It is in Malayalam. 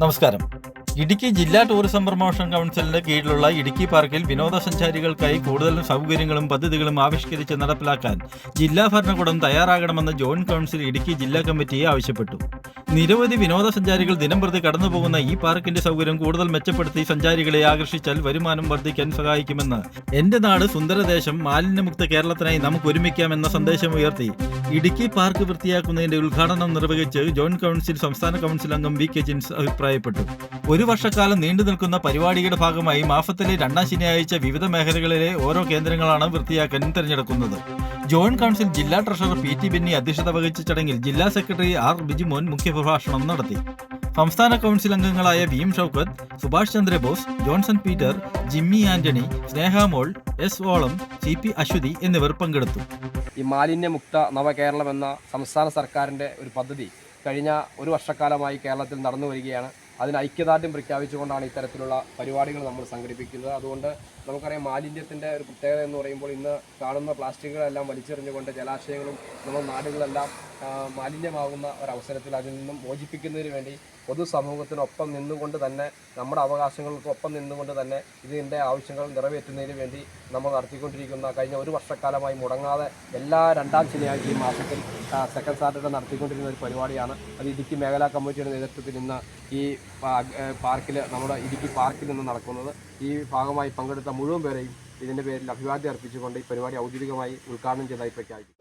നമസ്കാരം. ഇടുക്കി ജില്ലാ ടൂറിസം പ്രൊമോഷൻ കൗൺസിലിന്റെ കീഴിലുള്ള ഇടുക്കി പാർക്കിൽ വിനോദസഞ്ചാരികൾക്കായി കൂടുതൽ സൗകര്യങ്ങളും പദ്ധതികളും ആവിഷ്കരിച്ച് നടപ്പിലാക്കാൻ ജില്ലാ ഭരണകൂടം തയ്യാറാകണമെന്ന് ജോയിന്റ് കൗൺസിൽ ഇടുക്കി ജില്ലാ കമ്മിറ്റി ആവശ്യപ്പെട്ടു. നിരവധി വിനോദസഞ്ചാരികൾ ദിനം ദിനംപ്രതി കടന്നുപോകുന്ന ഈ പാർക്കിന്റെ സൗകര്യം കൂടുതൽ മെച്ചപ്പെടുത്തി സഞ്ചാരികളെ ആകർഷിച്ചാൽ വരുമാനം വർദ്ധിക്കാൻ സഹായിക്കുമെന്ന്. എന്റെ നാട് സുന്ദരദേശം മാലിന്യമുക്ത കേരളത്തിനായി നമുക്ക് ഒരുമിക്കാം എന്ന സന്ദേശം ഉയർത്തി. ഇടുക്കി പാർക്ക് വൃത്തിയാക്കുന്നതിന്റെ ഉദ്ഘാടനം നിർവഹിച്ച് ജോയിന്റ് കൗൺസിൽ സംസ്ഥാന കൗൺസിൽ അംഗം വി കെ ജിൻസ് അഭിപ്രായപ്പെട്ടു. ഒരു വർഷക്കാലം നീണ്ടു നിൽക്കുന്ന പരിപാടിയുടെ ഭാഗമായി മാസത്തിലെ രണ്ടാം ശനിയാഴ്ച വിവിധ മേഖലകളിലെ ഓരോ കേന്ദ്രങ്ങളാണ് വൃത്തിയാക്കാൻ തിരഞ്ഞെടുക്കുന്നത്. ജോയിന്റ് കൗൺസിൽ ജില്ലാ ട്രഷറർ പി ടി ബെന്നി അധ്യക്ഷത വഹിച്ച ചടങ്ങിൽ ജില്ലാ സെക്രട്ടറി ആർ ബിജിമോൻ മുഖ്യപ്രഭാഷണം നടത്തി. സംസ്ഥാന കൗൺസിൽ അംഗങ്ങളായ V M Shoukath Subhash Chandrabose Johnson Peter Jimmy Antony Snehamol S ഓളം സി പി അശ്വതി എന്നിവർ പങ്കെടുത്തു. ഈ മാലിന്യമുക്ത നവകേരളം എന്ന സംസ്ഥാന സർക്കാരിന്റെ ഒരു പദ്ധതി കഴിഞ്ഞ ഒരു വർഷക്കാലമായി കേരളത്തിൽ നടന്നു വരികയാണ് അതിന് ഐക്യദാർഢ്യം പ്രഖ്യാപിച്ചുകൊണ്ടാണ് ഇത്തരത്തിലുള്ള പരിപാടികൾ നമ്മൾ സംഘടിപ്പിക്കുന്നത്. അതുകൊണ്ട് നമുക്കറിയാം മാലിന്യത്തിന്റെ ഒരു പ്രത്യേകത എന്ന് പറയുമ്പോൾ ഇന്ന് കാണുന്ന പ്ലാസ്റ്റിക്കുകളെല്ലാം വലിച്ചെറിഞ്ഞുകൊണ്ട് ജലാശയങ്ങളും നമ്മുടെ നാടുകളെല്ലാം മാലിന്യമാകുന്ന ഒരവസരത്തിൽ അതിൽ നിന്നും മോചിപ്പിക്കുന്നതിന് വേണ്ടി പൊതുസമൂഹത്തിനൊപ്പം നിന്നുകൊണ്ട് തന്നെ നമ്മുടെ അവകാശങ്ങൾക്കൊപ്പം നിന്നുകൊണ്ട് തന്നെ ഇതിന്റെ ആവശ്യങ്ങൾ നിറവേറ്റുന്നതിന് വേണ്ടി നമ്മൾ നടത്തിക്കൊണ്ടിരിക്കുന്ന കഴിഞ്ഞ ഒരു വർഷക്കാലമായി മുടങ്ങാതെ എല്ലാ രണ്ടാം ശനിയാഴ്ച ഈ മാസത്തിൽ സെക്കൻഡ് സാറ്റർഡേ നടത്തിക്കൊണ്ടിരുന്ന ഒരു പരിപാടിയാണ്. അത് ഇടുക്കി മേഖലാ കമ്മിറ്റിയുടെ നേതൃത്വത്തിൽ ഇന്ന് ഈ പാർക്കിൽ നമ്മുടെ ഇടുക്കി പാർക്കിൽ നിന്ന് നടക്കുന്നത്. ഈ ഭാഗമായി പങ്കെടുത്ത മുഴുവൻ പേരെയും ഇതിന്റെ പേരിൽ അഭിവാദ്യം അർപ്പിച്ചുകൊണ്ട് ഈ പരിപാടി ഔദ്യോഗികമായി ഉദ്ഘാടനം ചെയ്തതായി പ്രഖ്യാപിക്കും